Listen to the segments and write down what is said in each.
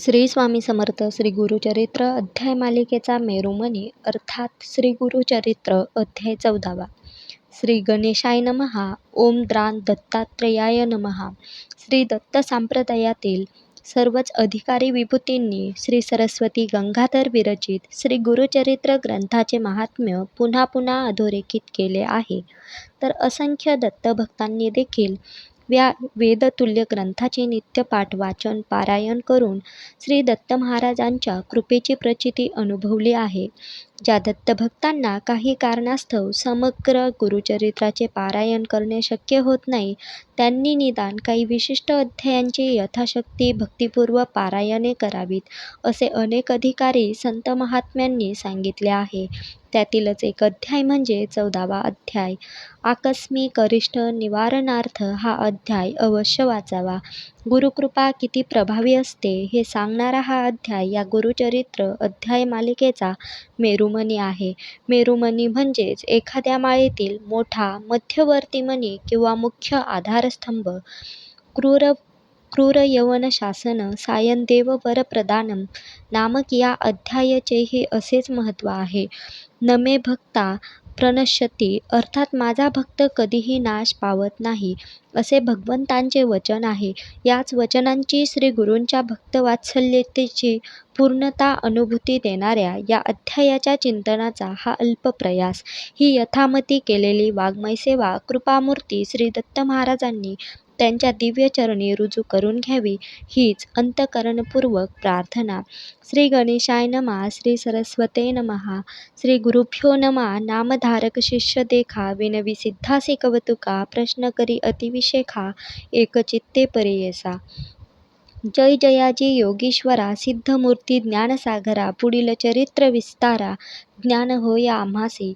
श्री स्वामी समर्थ श्री गुरुचरित्र अध्याय मालिकेचा मेरुमणी अर्थात श्री गुरुचरित्र अध्याय चौदावा. श्री गणेशाय नमहा ओम द्रान दत्तात्रेयाय नमहा श्री दत्त संप्रदायातील सर्वच अधिकारी विभूतींनी श्री सरस्वती गंगाधर विरचित श्री गुरुचरित्र ग्रंथाचे महात्म्य पुन्हा पुन्हा अधोरेखित केले आहे. तर असंख्य दत्तभक्तांनी देखील व्या वेदतुल्य ग्रंथाचे नित्यपाठ वाचन पारायण करून श्री दत्त महाराजांच्या कृपेची प्रचिती अनुभवली आहे. ज्या दत्तभक्तांना काही कारणास्तव समग्र गुरुचरित्राचे पारायण करणे शक्य होत नाही त्यांनी निदान काही विशिष्ट अध्यायांची यथाशक्ती भक्तिपूर्व पारायणे करावीत असे अनेक अधिकारी संत महात्म्यांनी सांगितले आहे. त्यातीलच एक अध्याय म्हणजे चौदावा अध्याय. आकस्मिक अरिष्ट निवारणार्थ हा अध्याय अवश्य वाचावा. गुरुकृपा किती प्रभावी असते हे सांगणारा हा अध्याय या गुरुचरित्र अध्याय मालिकेचा मेरुमणी आहे. मेरुमणी म्हणजेच एखाद्या माळेतील मोठा मध्यवर्ती मणी किंवा मुख्य आधारस्तंभ. क्रूर क्रूर यवन शासन सायनदेव वरप्रदानम नामक या अध्यायाचे हे असेच महत्त्व आहे. नमे भक्ता प्रणश्यती अर्थात माझा भक्त कधीही नाश पावत नाही असे भगवंतांचे वचन आहे. याच वचनांची श्री गुरूंच्या भक्तवात्सल्यतेची पूर्णता अनुभूती देणाऱ्या या अध्यायाच्या चिंतनाचा हा अल्प प्रयास. ही यथामती केलेली वाङ्मयसेवा कृपामूर्ती श्री दत्त महाराजांनी त्यांच्या दिव्यचरणी रुजू करून घ्यावी. हीच अंतकरणपूर्वक प्रार्थना. श्री गणेशाय नमा श्री सरस्वते नमहा श्री गुरुभ्यो नमा. नामधारक शिष्य देखा विनवी सिद्धासी कवतुका प्रश्न करी अतिविशेखा एकचित्ते परेयसा जय जयाजी योगीश्वरा सिद्धमूर्ती ज्ञानसागरा पुढील चरित्र विस्तारा ज्ञान होया आम्हासी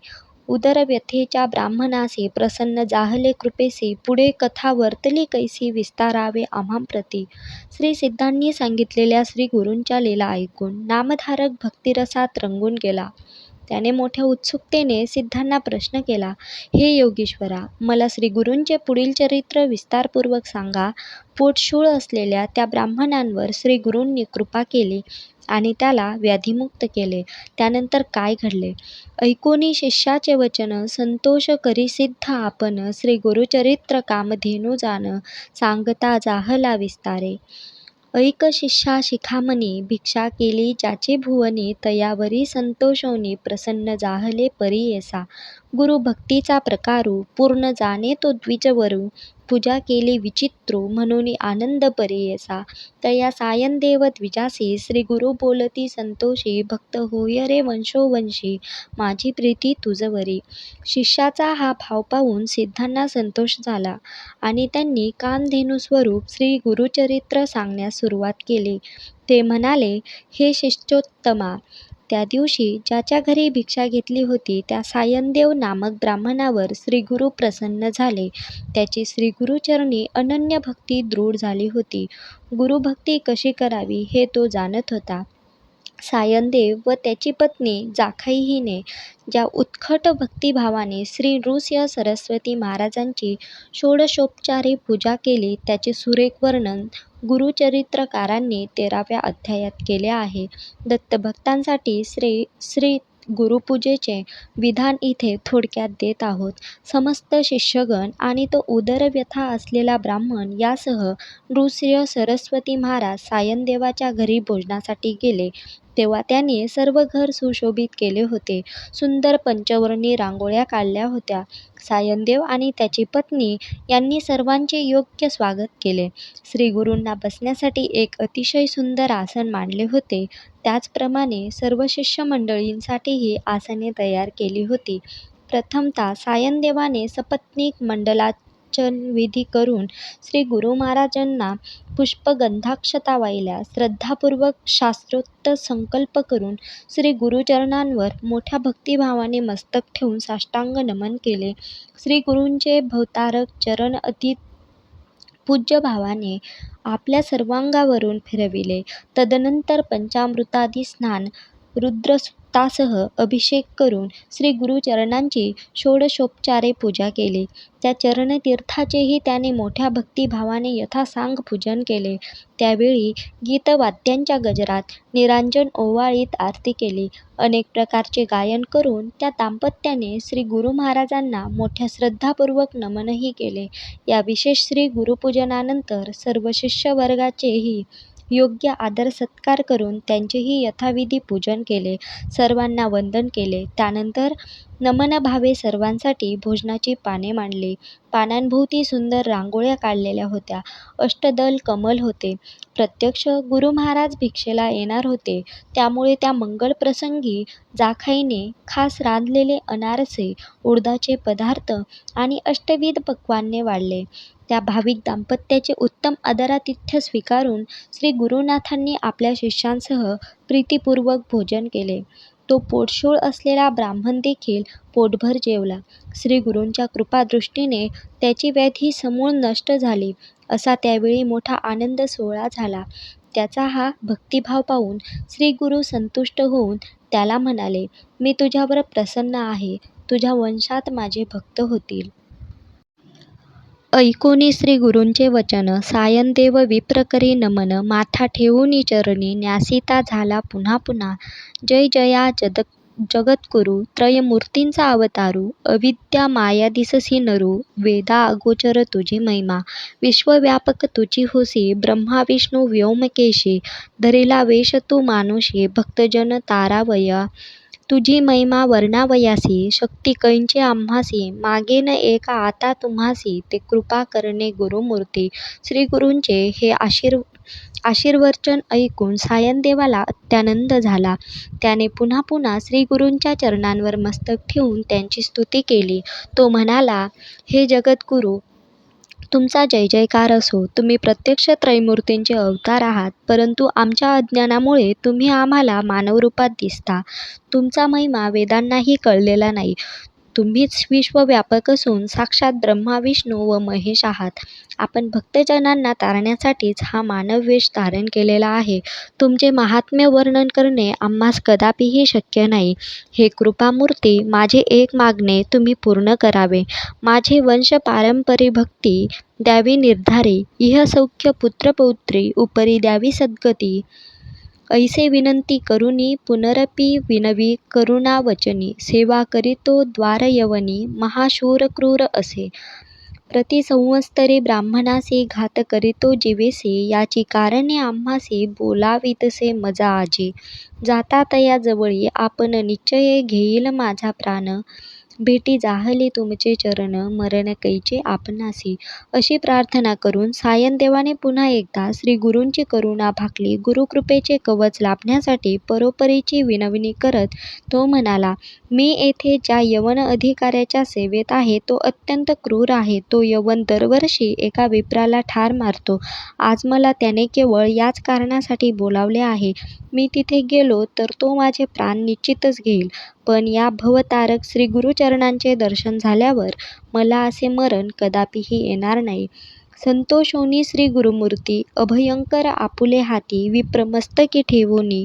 उदरव्यथेच्या ब्राह्मणासे प्रसन्न जाहले कृपेसे पुढे कथा वर्तली कैसी विस्तारावे आम्हांप्रती श्री सिद्धांनी सांगितलेल्या श्री गुरूंच्या लीला ऐकून नामधारक भक्तिरसात रंगून गेला. त्याने मोठ्या उत्सुकतेने सिद्धांना प्रश्न केला हे योगीश्वरा मला श्रीगुरूंचे पुढील चरित्र विस्तारपूर्वक सांगा. पोटशूळ असलेल्या त्या ब्राह्मणांवर श्रीगुरूंनी कृपा केली आणि त्याला व्याधिमुक्त केले. त्यानंतर काय घडले? ऐकोनी शिष्याचे वचन संतोष करी सिद्ध आपण. श्री गुरुचरित्र कामधेनू जाण सांगता जाहला विस्तारे. ऐक शिष्या शिखामणी भिक्षा केली ज्याचे भुवनी तयावरी संतोषोनी प्रसन्न जाहले परियेसा गुरु भक्तीचा प्रकारू पूर्ण जाणे तो द्विजवरू. पूजा केली विचित्रो म्हणून आनंद परेयसा। तया सायनदेव विजासी श्री गुरु बोलती संतोषी भक्त होय रे वंशोवंशी माझी प्रीती तुझवरी। शिष्याचा हा भाव पाहून सिद्धांना संतोष झाला आणि त्यांनी कामधेनू स्वरूप श्री गुरुचरित्र सांगण्यास सुरुवात केली. ते म्हणाले हे शिष्योत्तमा त्या दिवशी ज्याच्या घरी भिक्षा घेतली होती त्या सायनदेव नामक ब्राह्मणावर श्रीगुरू प्रसन्न झाले. त्याची श्रीगुरुचरणी अनन्य भक्ती दृढ झाली होती. गुरुभक्ती कशी करावी हे तो जाणत होता. सायनदेव व त्याची पत्नी जाखाई हिने ज्या उत्कट भक्तिभावाने श्री नृसिंह सरस्वती महाराजांची षोडशोपचारे पूजा केली त्याचे सुरेख वर्णन गुरुचरित्रकारांनी तेराव्या अध्यायात केले आहे. दत्तभक्तांसाठी श्री श्री गुरुपूजेचे विधान इथे थोडक्यात देत आहोत. समस्त शिष्यगण आणि तो उदरव्यथा असलेला ब्राह्मण यासह नृसिंह सरस्वती महाराज सायनदेवाच्या घरी भोजनासाठी गेले. तेव्हा त्याने सर्व घर सुशोभित केले होते. सुंदर पंचवर्णी रांगोळ्या काढल्या होत्या. सायनदेव आणि त्याची पत्नी यांनी सर्वांचे योग्य स्वागत केले. श्रीगुरूंना बसण्यासाठी एक अतिशय सुंदर आसन मांडले होते. त्याचप्रमाणे सर्व शिष्यमंडळींसाठीही आसने तयार केली होती. प्रथमतः सायनदेवाने सपत्नीक मंडलाचनविधी करून श्री गुरु महाराजांना पुष्पगंधाक्षता वाहिल्या श्रद्धापूर्वक शास्त्रोक्त संकल्प करून श्री गुरुचरणांवर मोठ्या भक्तिभावाने मस्तक ठेवून साष्टांग नमन केले. श्री गुरूंचे भवतारक चरण अति पूज्य भावाने आपल्या सर्वांगावरून फिरविले. तदनंतर पंचामृतादी स्नान रुद्रसूक्तासह अभिषेक करून श्री गुरुचरणांची षोडशोपचारे पूजा केली. त्या चरणतीर्थाचेही त्याने मोठ्या भक्तिभावाने यथासांग पूजन केले. त्यावेळी गीतवाद्यांच्या गजरात, निरांजन ओवाळीत आरती केली. अनेक प्रकारचे गायन करून त्या दाम्पत्याने श्री गुरु महाराजांना मोठ्या श्रद्धापूर्वक नमनही केले. या विशेष श्री गुरुपूजनानंतर सर्व शिष्यवर्गाचेही योग्य आदरसत्कार करून त्यांचेही यथाविधी पूजन केले. सर्वांना वंदन केले. त्यानंतर नमनभावे सर्वांसाठी भोजनाची पाने मांडली. पानांभोवती सुंदर रांगोळ्या काढलेल्या होत्या. अष्टदल कमल होते. प्रत्यक्ष गुरु महाराज भिक्षेला येणार होते, त्यामुळे त्या मंगलप्रसंगी जाखाईने खास रांधलेले अनारसे, उडदाचे पदार्थ आणि अष्टविध पक्वान्ने वाढले. त्या भाविक दाम्पत्याचे उत्तम आदरातिथ्य स्वीकारून श्री गुरुनाथांनी आपल्या शिष्यांसह प्रीतीपूर्वक भोजन केले. तो पोटशूळ असलेला ब्राह्मणदेखील पोटभर जेवला. श्री गुरूंच्या कृपादृष्टीने त्याची व्याधी समूळ नष्ट झाली, असा त्यावेळी मोठा आनंद सोहळा झाला. त्याचा हा भक्तिभाव पाहून श्री गुरु संतुष्ट होऊन त्याला म्हणाले, मी तुझ्यावर प्रसन्न आहे. तुझ्या वंशात माझे भक्त होतील. ऐकोणी श्री गुरुंचे वचन. सायनदेव विप्र करी नमन. माथा ठेवूनी चरणी. न्यासिता झाला पुन्हा पुन्हा. जय जया जगद्गुरू. त्रयमूर्तींचा अवतारू. अविद्या माया दिससी नरू. वेदा अगोचर तुझी महिमा. विश्वव्यापक तुझी होसी. ब्रह्मा विष्णू व्योमकेशी. धरिला वेश तू मानुषी. भक्तजन तारावया. तुझी महिमा वर्णावयासी शक्ती कैंची आम्हासी मागे न एका आता तुम्हासी ते कृपा करणे गुरुमूर्ती श्रीगुरूंचे हे आशीर्वचन ऐकून सायनदेवाला अत्यानंद झाला. त्याने पुन्हा पुन्हा श्रीगुरूंच्या चरणांवर मस्तक ठेवून त्यांची स्तुती केली. तो म्हणाला, हे जगद्गुरू, तुमचा जय जयकार असो. तुम्ही प्रत्यक्ष त्रयमूर्तींचे अवतार आहात, परंतु आमच्या अज्ञानामुळे तुम्ही आम्हाला मानवरूपात दिसता. तुमचा महिमा वेदांनाही कळलेला नाही. तुम्हीच विश्वव्यापक असून साक्षात ब्रह्मा, विष्णू व महेश आहात. आपण भक्तजनांना तारण्यासाठीच हा मानववेष धारण केलेला आहे. तुमचे महात्म्य वर्णन करणे आम्हास कदापिही शक्य नाही. हे कृपामूर्ती, माझे एक मागणे तुम्ही पूर्ण करावे. माझे वंश पारंपरिक भक्ती द्यावी निर्धारी, इहसौख्य पुत्रपौत्री उपरी द्यावी सद्गती. ऐसे विनंती करुनी पुनरपि विनवी करुणावचनी सेवा करितो द्वारयवनी महाशूर क्रूर असे. प्रति ब्राह्मणासे घात करितो जीवेसे याची कारणे आम्हासे बोलावीतसे मजा आजी. जाता तया जवळी आपण निश्चय घेईल माझा प्राण भेटी जाहले तुमचे चरण मरण कैचे आपणासी. अशी प्रार्थना करून सायनदेवाने पुन्हा एकदा श्री गुरूंची करुणा भाकली. गुरुकृपेचे कवच लाभण्यासाठी परोपरीची विनवणी करत तो म्हणाला, मी येथे ज्या यवन अधिकाऱ्याच्या सेवेत आहे तो अत्यंत क्रूर आहे. तो यवन दरवर्षी एका विप्राला ठार मारतो. आज मला त्याने केवळ याच कारणासाठी बोलावले आहे. मी तिथे गेलो तर तो माझे प्राण निश्चितच घेईल, पण या भवतारक श्रीगुरुचरणांचे दर्शन झाल्यावर मला असे मरण कदापिही येणार नाही. संतोषोनी श्रीगुरुमूर्ती अभयंकर आपुले हाती विप्रमस्तकी ठेवूनी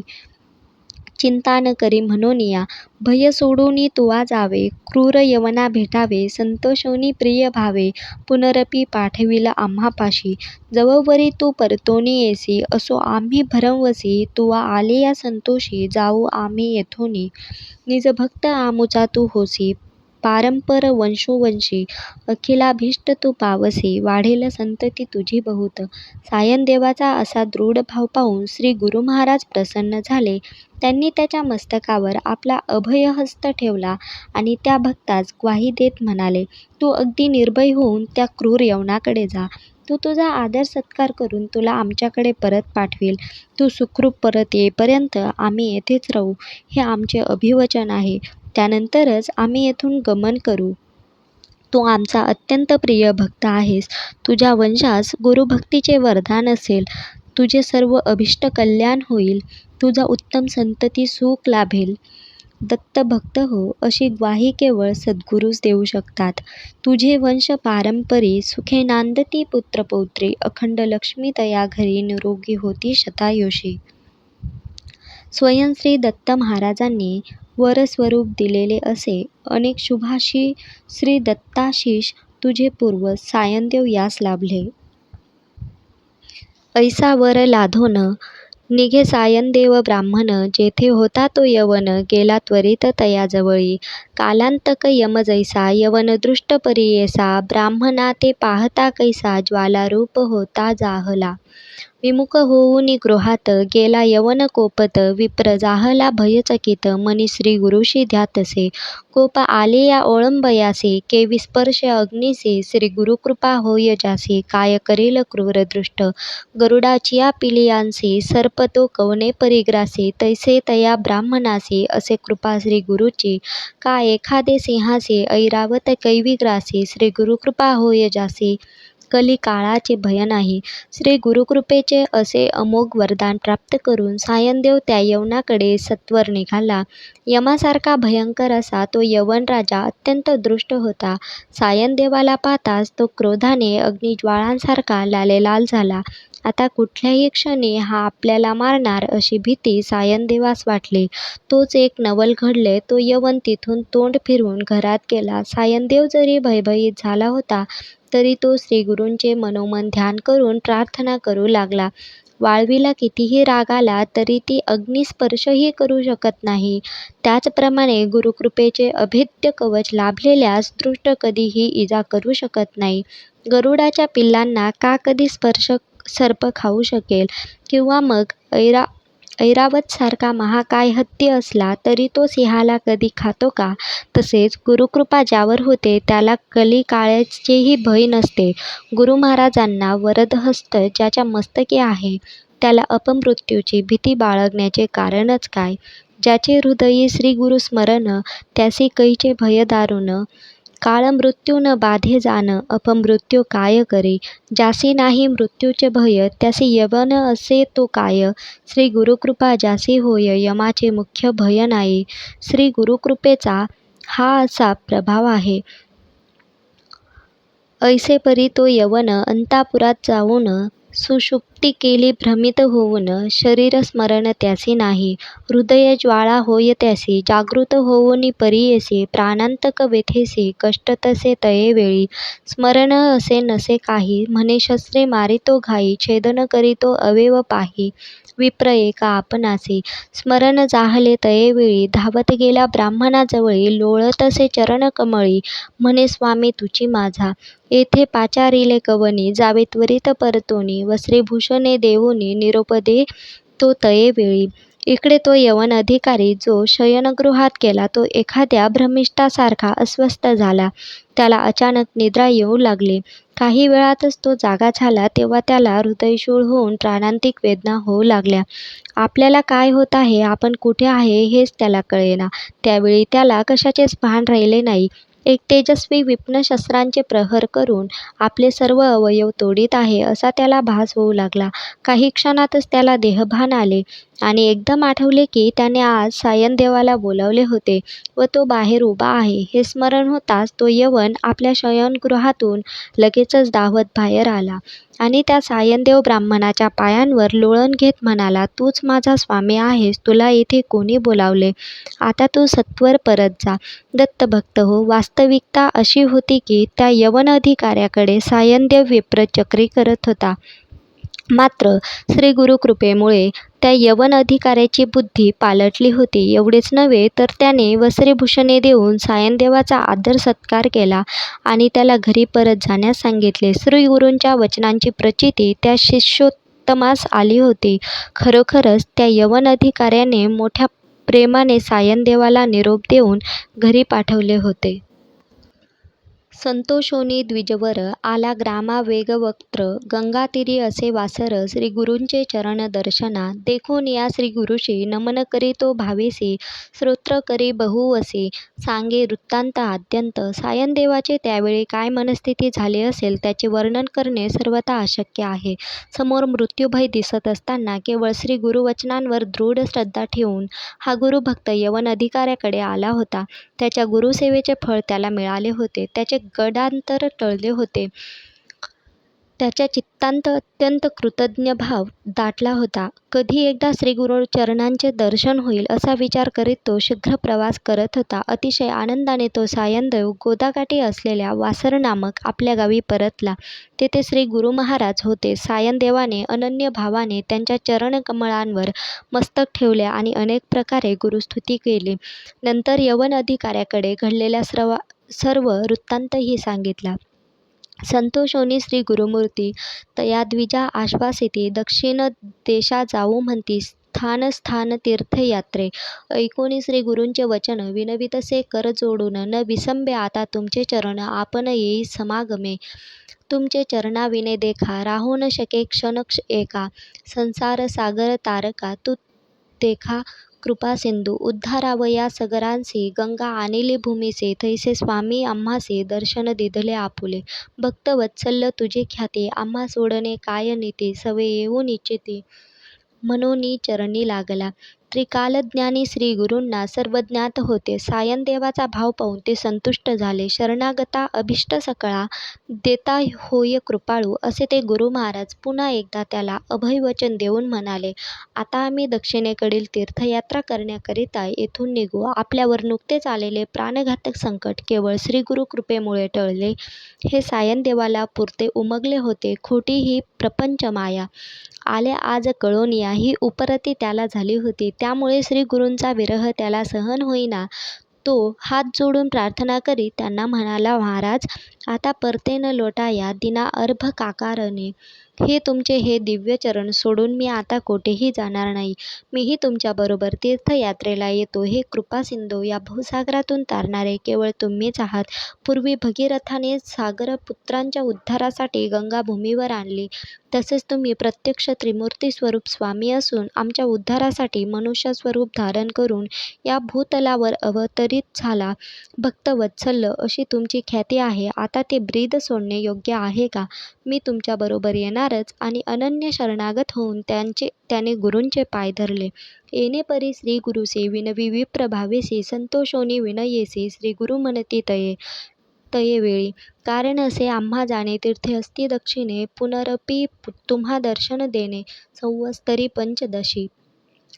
चिंता न करी म्हणोनिया भय सोडूनी तुवा जावे क्रूर यवना भेटावे संतोषोनी प्रिय भावे पुनरपि पाठविल आम्हापाशी जवळवरी तू परतोनी येसी असो आम्ही भरमवसी तुवा आलिया संतोषी जाऊ आम्ही येथोनी निजभक्त आमुचा तू होसी पारंपर वंशोवंशी अखिलाभीष्ट तू पावसी वाढेल संतती तुझी बहुत. सायनदेवाचा असा दृढ भाव पाहून श्री गुरुमहाराज प्रसन्न झाले. त्यांनी त्याच्या मस्तकावर आपला अभयहस्त ठेवला आणि त्या भक्तास ग्वाही देत म्हणाले, तू अगदी निर्भय होऊन त्या क्रूर यवनाकडे जा. तो तुझा आदर-सत्कार करून तुला आमच्याकडे परत पाठवील. तू सुखरूप परत येईपर्यंत आम्ही येथेच राहू, हे आमचे अभिवचन आहे. त्यानंतरच आम्ही येथून गमन करू. तू आमचा अत्यंत प्रिय भक्त आहेस. तुझ्या वंशास गुरुभक्तीचे वरदान असेल. तुझे सर्व अभीष्ट कल्याण होईल. तुझा उत्तम संतती सुख लाभेल. दत्तभक्त हो, अशी ग्वाही केवळ सद्गुरूच देऊ शकतात. तुझे वंश पारंपरी सुखे नांदती पुत्रपौत्री अखंड लक्ष्मी तया घरी निरोगी होती शतायुषी. स्वयं श्री दत्त महाराजांनी वरस्वरूप दिलेले असे अनेक शुभाशी श्री दत्ताशीष तुझे पूर्वज सायनदेव यास लाभले. ऐसा वर लाधोन निघे सायनदेव ब्राह्मण जेथे होता तो यवन गेला त्वरित तयाजवळी. कालांतक यम जैसा यवन दृष्ट परी ब्राह्मणा ते पाहता कैसा ज्वालारूप होता जाहला. विमुख होऊनि गृहात गेला यवन कोपत विप्र जाहला भयचकित. मनी श्री गुरुशी ध्यातसे. कोप आले या ओळंबयासे. केवी स्पर्श अग्नीसे. श्री गुरुकृपा होय जासे. काय करेल क्रूर दृष्ट. गरुडाचिया पिलियांसे. सर्प तो कवने परिग्रासे. तैसे तया ब्राह्मणासे. असे कृपा श्री गुरुची. का एखादे सिंहासे. ऐरावत कैविग्रासे श्री गुरुकृपा होय जासे. कली काळाचे भय नाही श्री गुरुकृपेचे असे अमोघ वरदान प्राप्त करून सायनदेव त्या यवनाकडे सत्वर निघाला. यमासारखा भयंकर असा तो यवन राजा अत्यंत दृष्ट होता. सायनदेवाला पाहताच तो क्रोधाने अग्निज्वाळांसारखा लालेलाल झाला. आता कुठल्याही क्षणी हा आपल्याला मारणार अशी भीती सायनदेवास वाटली. तोच एक नवल घडले तो यवन तिथून तोंड फिरवून घरात गेला. सायनदेव जरी भयभीत झाला होता तरी तो श्रीगुरूंचे मनोमन ध्यान करून प्रार्थना करू लागला. वाळवीला कितीही राग आला तरी ती अग्निस्पर्शही करू शकत नाही. त्याचप्रमाणे गुरुकृपेचे अभेद्य कवच लाभलेल्यास दृष्ट कधीही इजा करू शकत नाही. गरुडाच्या पिल्लांना का कधी स्पर्श सर्प खाऊ शकेल? किंवा मग ऐरा ऐरावतसारखा महाकाय हत्ती असला तरी तो सिंहाला कधी खातो का? तसेच गुरुकृपा ज्यावर होते त्याला कली काळाचेही भय नसते. गुरु महाराजांना वरदहस्त ज्याच्या मस्तकी आहे त्याला अपमृत्यूची भीती बाळगण्याचे कारणच काय? ज्याचे हृदयी श्रीगुरुस्मरण त्यासी कैचे भय दारुण काळमृत्यू न बाधे जाण अपमृत्यू काय करे? ज्यासी नाही मृत्यूचे भय त्यासी यवन असे तो काय? श्री गुरुकृपा ज्यासी होय यमाचे मुख्य भय नाही. श्री गुरुकृपेचा हा असा प्रभाव आहे. ऐसे परी तो यवन अंतापुरात जाऊन सुषुप्ती केली भ्रमित होऊन शरीर स्मरण त्यासी नाही. हृदय ज्वाळा होय त्यासी जागृत होऊनी परीयसी प्राणांतक व्यथेसी कष्ट तसे तये स्मरण असे नसे काही म्हणे शस्त्रे मारितो घाई छेदन करीतो अवेव पाही. विप्र एका आपणासी स्मरण जाहले तये धावत गेला ब्राह्मणाजवळी. लोळतसे चरणकमळी म्हणे स्वामी तुची माझा. येथे पाचारिले कवनी. जावे त्वरित परतोनी. वस्त्रेभूषणे देऊनी निरोप दे तो तये वेळी इकडे तो यवन अधिकारी जो शयनगृहात गेला तो एखाद्या भ्रमिष्ठासारखा अस्वस्थ झाला. त्याला अचानक निद्रा येऊ लागली. काही वेळातच तो जागा झाला तेव्हा त्याला हृदयशूळ होऊन प्राणांतिक वेदना होऊ लागल्या. आपल्याला काय होत आहे? आपण कुठे आहे? हेच त्याला कळेना. त्यावेळी त्याला कशाचेच भान राहिले नाही. एक तेजस्वी विपणशस्त्रांचे प्रहर करून आपले सर्व अवयव तोडीत आहे असा त्याला भास होऊ लागला. काही क्षणातच त्याला देहभान आले. आणि एकदम आठवले की त्याने आज सायनदेवाला बोलावले होते व तो बाहेर उभा आहे. हे स्मरण होताच तो यवन आपल्या शयनगृहातून लगेचच धावत बाहेर आला आणि त्या सायनदेव ब्राह्मणाच्या पायांवर लोळण घेत म्हणाला तूच माझा स्वामी आहेस तुला येथे कोणी बोलावले? आता तू सत्वर परत जा. दत्तभक्त हो वास्तविकता अशी होती की त्या यवन अधिकाऱ्याकडे सायनदेव विप्र चक्री करत होता. मात्र श्री गुरुकृपेमुळे त्या यवन अधिकाऱ्याची बुद्धी पालटली होती. एवढेच नव्हे तर त्याने वस्त्रभूषणे देऊन सायनदेवाचा आदर सत्कार केला आणि त्याला घरी परत जाण्यास सांगितले. श्रीगुरूंच्या वचनांची प्रचिती त्या शिष्योत्तमास आली होती. खरोखरच त्या यवन अधिकाऱ्याने मोठ्या प्रेमाने सायनदेवाला निरोप देऊन घरी पाठवले होते. संतोषोनी द्विजवर आला ग्रामा वेगवक्त्र गंगातीरी असे वासर श्रीगुरूंचे चरण दर्शना. देखून या श्रीगुरुशी नमन करीतो भावेसी स्तोत्र करी बहुवसी सांगे वृत्तांत आद्यंत सायनदेवाचे त्यावेळी काय मनस्थिती झाली असेल त्याचे वर्णन करणे सर्वथा अशक्य आहे. समोर मृत्यूभय दिसत असताना केवळ श्री गुरुवचनांवर दृढ श्रद्धा ठेवून हा गुरुभक्त यवन अधिकाऱ्याकडे आला होता. त्याच्या गुरुसेवेचे फळ त्याला मिळाले होते. त्याचे गडांतर टळले होते त्याच्या चित्तांत अत्यंत कृतज्ञ भाव दाटला होता. कधी एकदा श्रीगुरूचरणांचे दर्शन होईल असा विचार करीत तो शीघ्र प्रवास करत होता. अतिशय आनंदाने तो सायंदेव गोदाकाठी असलेल्या वासर नामक आपल्या गावी परतला. तेथे श्री गुरु महाराज होते. सायनदेवाने अनन्य भावाने त्यांच्या चरणकमळांवर मस्तक ठेवले आणि अनेक प्रकारे गुरुस्तुती केली. नंतर यवन अधिकाऱ्याकडे घडलेल्या स्रवा सर्व वृत्तांतही सांगितला. संतोषोनी श्रीगुरुमूर्ती तया द्विजा आश्वासिती दक्षिण देशा जाऊ म्हणती स्थान स्थान तीर्थयात्रे ऐकोनी श्रीगुरूंचे वचन विनवितसे कर जोडून न विसंबे आता तुमचे चरण आपण येई समागमे तुमचे चरणाविने देखा राहू न शके क्षण एका संसार सागर तारका तू देखा कृपासिंधू उद्धारावया सगरांसी गंगा आणिली भूमीसे थैसे स्वामी आम्हासे दर्शन दिधले आपुले. भक्तवत्सल तुझी ख्याती आम्हा सोडणे काय नीती सवे येऊ चित्ती मनोनी चरणी लागला. त्रिकालज्ञानी श्रीगुरूंना सर्व ज्ञात होते. सायनदेवाचा भाव पाहून ते संतुष्ट झाले. शरणागता अभीष्ट सकळा देता होय कृपाळू असे ते गुरु महाराज पुन्हा एकदा त्याला अभयवचन देऊन म्हणाले आता आम्ही दक्षिणेकडील तीर्थयात्रा करण्याकरिता येथून निघू. आपल्यावर नुकतेच आलेले प्राणघातक संकट केवळ श्रीगुरुकृपेमुळे टळले. हे सायनदेवाला पुरते उमगले होते. खोटी ही प्रपंचमाया. आले आज कळोनिया. ही उपरती त्याला झाली होती. त्यामुळे श्रीगुरूंचा विरह त्याला सहन होईना. तो हात जोडून प्रार्थना करीत त्यांना म्हणाला महाराज आता परते न लोटाया दीना अर्भकाकारणे हे तुमचे हे दिव्य चरण सोडून मी आता कोठेही जाणार नाही. मीही तुमच्याबरोबर तीर्थयात्रेला येतो. हे कृपासिंधू या भूसागरातून तारणारे केवळ तुम्हीच आहात. पूर्वी भगीरथाने सागरपुत्रांच्या उद्धारासाठी गंगा भूमीवर आणली. तसेच तुम्ही प्रत्यक्ष त्रिमूर्तीस्वरूप स्वामी असून आमच्या उद्धारासाठी मनुष्यस्वरूप धारण करून या भूतलावर अवतरित झाला. भक्तवत्सल अशी तुमची ख्याती आहे. आता ते ब्रीद सोडणे योग्य आहे का? मी तुमच्याबरोबर येणार फारच आणि अनन्य शरणागत होऊन त्यांचे त्याने गुरूंचे पाय धरले. येणेपरी श्रीगुरुसे विनवी विप्र भावेसी संतोषोनी विनयेसी श्रीगुरु म्हणती तये तये वेळी. कारण असे आम्हा जाणे तीर्थे अस्ति दक्षिणे पुनरपि तुम्हा दर्शन देणे संवत्सरी पंचदशी.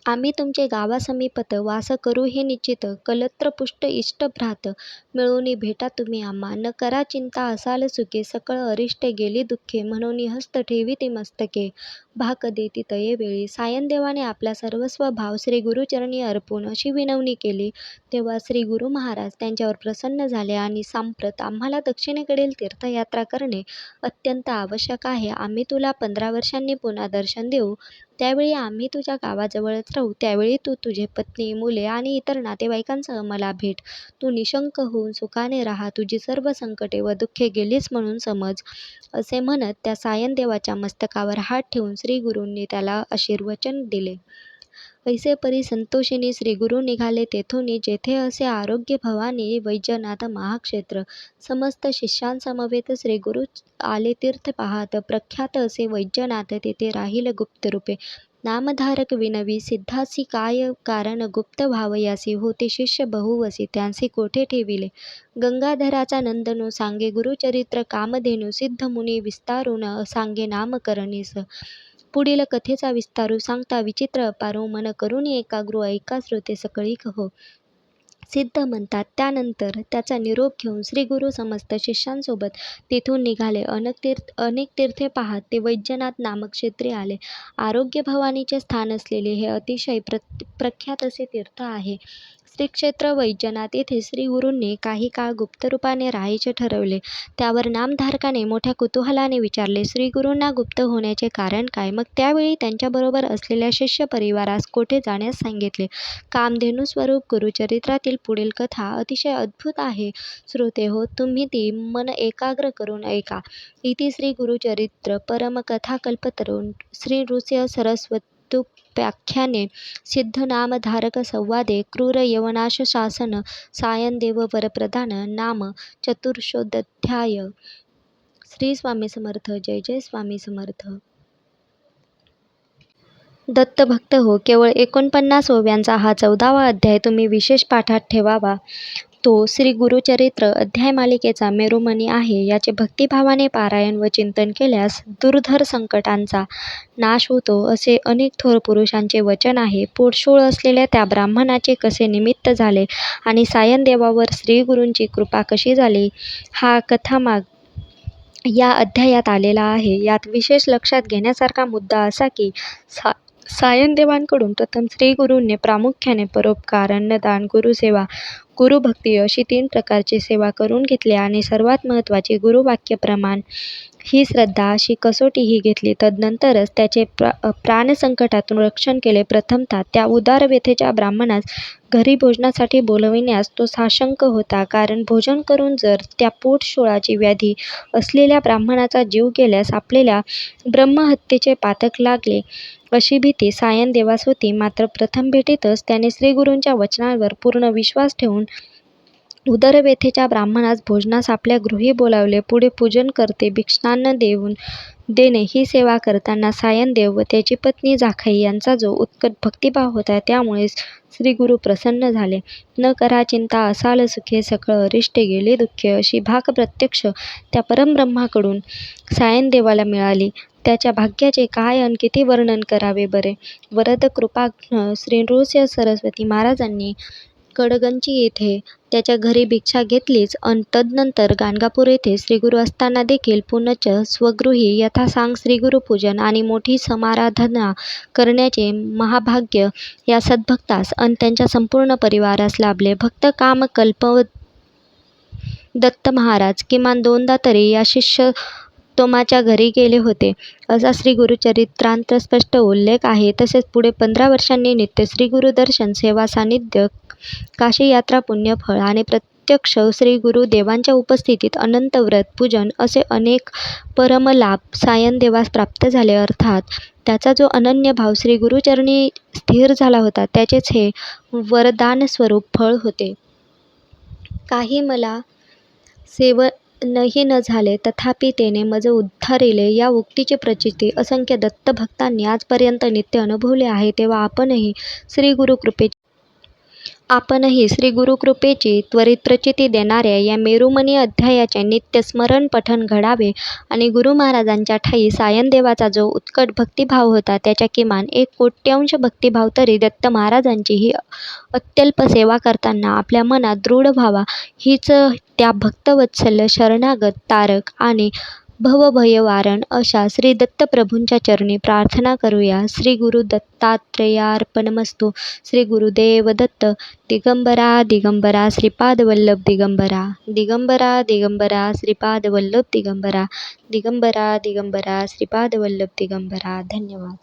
आम्ही तुमचे गावासमीपत वास करू हे निश्चित. कलत्रपुष्ट इष्टभ्रात मिळोनी भेटा तुम्ही आम्हा. न करा चिंता असाल सुखी. सकळ अरिष्टे गेली दुःखे. म्हणोनी हस्त ठेविती मस्तके. भाक देती तये वेळी. सायनदेवाने आपला सर्वस्व भाव श्रीगुरूचरणी अर्पून अशी विनवणी केली. तेव्हा श्रीगुरूमहाराज त्यांच्यावर प्रसन्न झाले आणि सांप्रत आम्हाला दक्षिणेकडील तीर्थयात्रा करणे अत्यंत आवश्यक आहे. आम्ही तुला पंधरा वर्षांनी पुन्हा दर्शन देऊ. त्यावेळी आम्ही तुझ्या गावाजवळच राहू. त्यावेळी तू तुझे पत्नी मुले आणि इतर नातेवाईकांसह मला भेट. तू निशंक होऊन सुखाने राहा. तुझी सर्व संकटे व दुःखे गेलीच म्हणून समज. असे म्हणत त्या सायनदेवाच्या मस्तकावर हात ठेवून श्रीगुरूंनी त्याला आशीर्वचन दिले. ऐसे परी संतोषिनी श्रीगुरु निघाले तेथोनी जेथे असे आरोग्य भवानी वैजनाथ महाक्षेत्र समस्त शिष्यांसमवेत श्रीगुरु आले तीर्थ पाहात. प्रख्यात असे वैजनाथ तेथे राहील गुप्तरूपे. नामधारक विनवी सिद्धासी काय कारण गुप्त भावयासी होते शिष्य बहुवसी त्यांसी कोठे ठेविले? गंगाधराचा नंदनो सांगे गुरुचरित्र कामधेनु सिद्ध मुनी विस्तारून सांगे नामकरणीस पुढील कथेचा विस्तारू सांगता विचित्र अपारू मन करून एकाग्र ऐका श्रोते सकळी कहो. सिद्ध म्हणतात त्यानंतर त्याचा निरोप घेऊन श्रीगुरू समस्त शिष्यांसोबत तेथून निघाले. अनेक तीर्थ अनेक तीर्थे पाहत ते वैद्यनाथ नामक क्षेत्री आले. आरोग्य भवानीचे स्थान असलेले हे अतिशय प्र प्रख्यात असे तीर्थ आहे. श्रीक्षेत्र वैजनाथ येथे श्रीगुरूंनी काही काळ गुप्तरूपाने राहायचे ठरवले. त्यावर नामधारकाने मोठ्या कुतूहलाने विचारले श्रीगुरूंना गुप्त होण्याचे कारण काय? मग त्यावेळी त्यांच्याबरोबर असलेल्या शिष्य परिवारास कोठे जाण्यास सांगितले? कामधेनूस्वरूप गुरुचरित्रातील पुढील कथा अतिशय अद्भुत आहे. श्रोते हो तुम्ही ती मन एकाग्र करून ऐका. इति श्री गुरुचरित्र परमकथाकल्पतरू श्री नृसिंह सरस्वती सिद्धनामधारक संवादे क्रूर यवनाश शासन सायनदेव वरप्रधान नाम चतुर्दशोऽध्याय श्री स्वामी समर्थ जय जय स्वामी समर्थ। दत्तभक्त हो केवळ एकोणपन्नास ओव्यांचा हा चौदावा अध्याय तुम्ही विशेष पाठात ठेवावा. तो श्री गुरुचरित्र अध्याय मालिकेचा मेरुमणी आहे. याचे भक्तिभावाने पारायण व चिंतन केल्यास दुर्धर संकटांचा नाश होतो असे अनेक थोर पुरुषांचे वचन आहे. पोटशूळ असलेल्या त्या ब्राह्मणाचे कसे निमित्त झाले आणि सायनदेवावर श्रीगुरूंची कृपा कशी झाली हा कथामाग या अध्यायात आलेला आहे. यात विशेष लक्षात घेण्यासारखा मुद्दा असा की सा सायनदेवांकडून प्रथम श्रीगुरूंनी प्रामुख्याने परोपकार अन्नदान गुरुसेवा गुरुभक्ती अशी तीन प्रकारची सेवा करून घेतली आणि सर्वात महत्त्वाचे गुरुवाक्य प्रमाण ही श्रद्धा अशी कसोटीही घेतली तदनंतरच त्याचे प्रा प्राणसंकटातून रक्षण केले. प्रथमतः त्या उदार व्यथेच्या ब्राह्मणास घरी भोजनासाठी बोलविण्यास तो साशंक होता. कारण भोजन करून जर त्या पोटशोळाची व्याधी असलेल्या ब्राह्मणाचा जीव गेल्यास आपल्याला ब्रह्महत्येचे पातक लागले अशी भीती सायनदेवास होती. मात्र प्रथम भेटीतच त्याने श्रीगुरूंच्या वचनांवर पूर्ण विश्वास ठेवून उदरव्यथेच्या ब्राह्मणास भोजनास आपल्या गृही बोलावले. पुढे पूजन करते. भिक्षान्न देऊन देणे ही सेवा करताना सायनदेव व त्याची पत्नी जाखाई यांचा जो उत्कट भक्तिभाव होता त्यामुळे श्रीगुरू प्रसन्न झाले. न करा चिंता असाल सुखे सकळ अरिष्टे गेले दुःखे अशी भाग प्रत्यक्ष त्या परमब्रह्माकडून सायनदेवाला मिळाली. त्याच्या भाग्याचे काय अन किती वर्णन करावे बरे? वरद कृपाघ्न श्री नृसिंह सरस्वती महाराजांनी कडगंची येथे त्याच्या घरी भिक्षा घेतलीच अन तदनंतर गाणगापूर येथे श्रीगुरू असताना देखील पुनश्च स्वगृही यथासांग श्रीगुरुपूजन आणि मोठी समाराधना करण्याचे महाभाग्य या सद्भक्तास अन त्यांच्या संपूर्ण परिवारास लाभले. भक्त काम कल्पवत दत्त महाराज किमान दोनदा तरी या शिष्य शिष्योत्तमाच्या घरी गेले होते. असा श्री गुरुचरित्रांत स्पष्ट उल्लेख आहे. तसेच पुढे पंधरा वर्षांनी नित्य श्रीगुरुदर्शन सेवा सान्निध्य काशी यात्रा पुण्यफळ आणि प्रत्यक्ष श्री गुरुदेवांच्या उपस्थितीत अनंत व्रत पूजन असे अनेक परमलाभ सायनदेवास प्राप्त झाले. अर्थात त्याचा जो अनन्य भाव श्री गुरुचरणी स्थिर झाला होता त्याचेच हे वरदानस्वरूप फळ होते. काही मला सेव नही न झाले तथापि तेने मज उद्धारिले या उक्तीचे प्रचिती असंख्य दत्तभक्तांनी आजपर्यंत नित्य अनुभवले आहे तेव्हा आपणही श्री गुरुकृपेची आपणही श्री गुरुकृपेची त्वरित प्रचिती देणाऱ्या या मेरुमणी अध्यायाचे नित्य स्मरण पठण घडावे आणि गुरु महाराजांच्या ठाई सायनदेवाचा जो उत्कट भक्तिभाव होता त्याच्या किमान एक कोट्यांश भक्तिभाव तरी दत्त महाराजांची ही अत्यल्प सेवा करताना आपल्या मनात दृढ व्हावा हीच त्या भक्तवत्सल शरणागत तारक आणि भवभयवारण अशा श्री दत्तप्रभूंच्या चरणी प्रार्थना करूया. श्री गुरु दत्तात्रेयार्पणमस्तु. श्री गुरुदेव दत्त दिगंबरा दिगंबरा. श्रीपादवल्लभ दिगंबरा. दिगंबरा दिगंबरा. श्रीपादवल्लभ दिगंबरा. दिगंबरा दिगंबरा. श्रीपादवल्लभ दिगंबरा. धन्यवाद.